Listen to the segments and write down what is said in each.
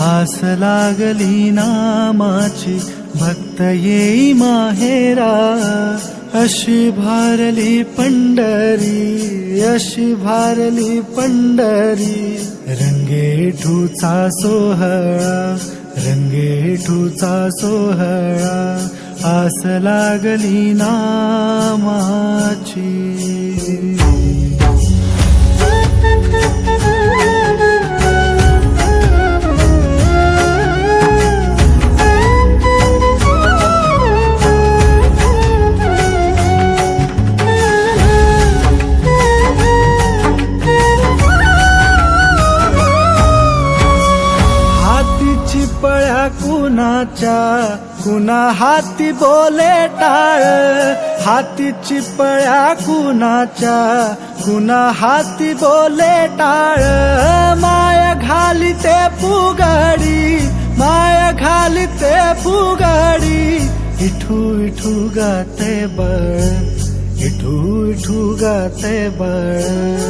आस लागली नामाची भक्त येई माहेरा. अशी भारली पंढरी अशी भारली पंढरी. रंगेठूचा सोहळा रंगेठूचा सोहळा. आस लागली नामाची. कुणाच्या कुणा हाती बोले टाळ. हाती चिपळ्या कुणाच्या कुणा हाती बोले टाळ. माया घाली ते फुगाडी माया घाली ते फुगाडी. इठू इठू गाते बळ इठू इठू गाते बळ.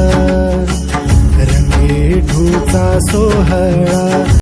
रंगेठूचा सोहळा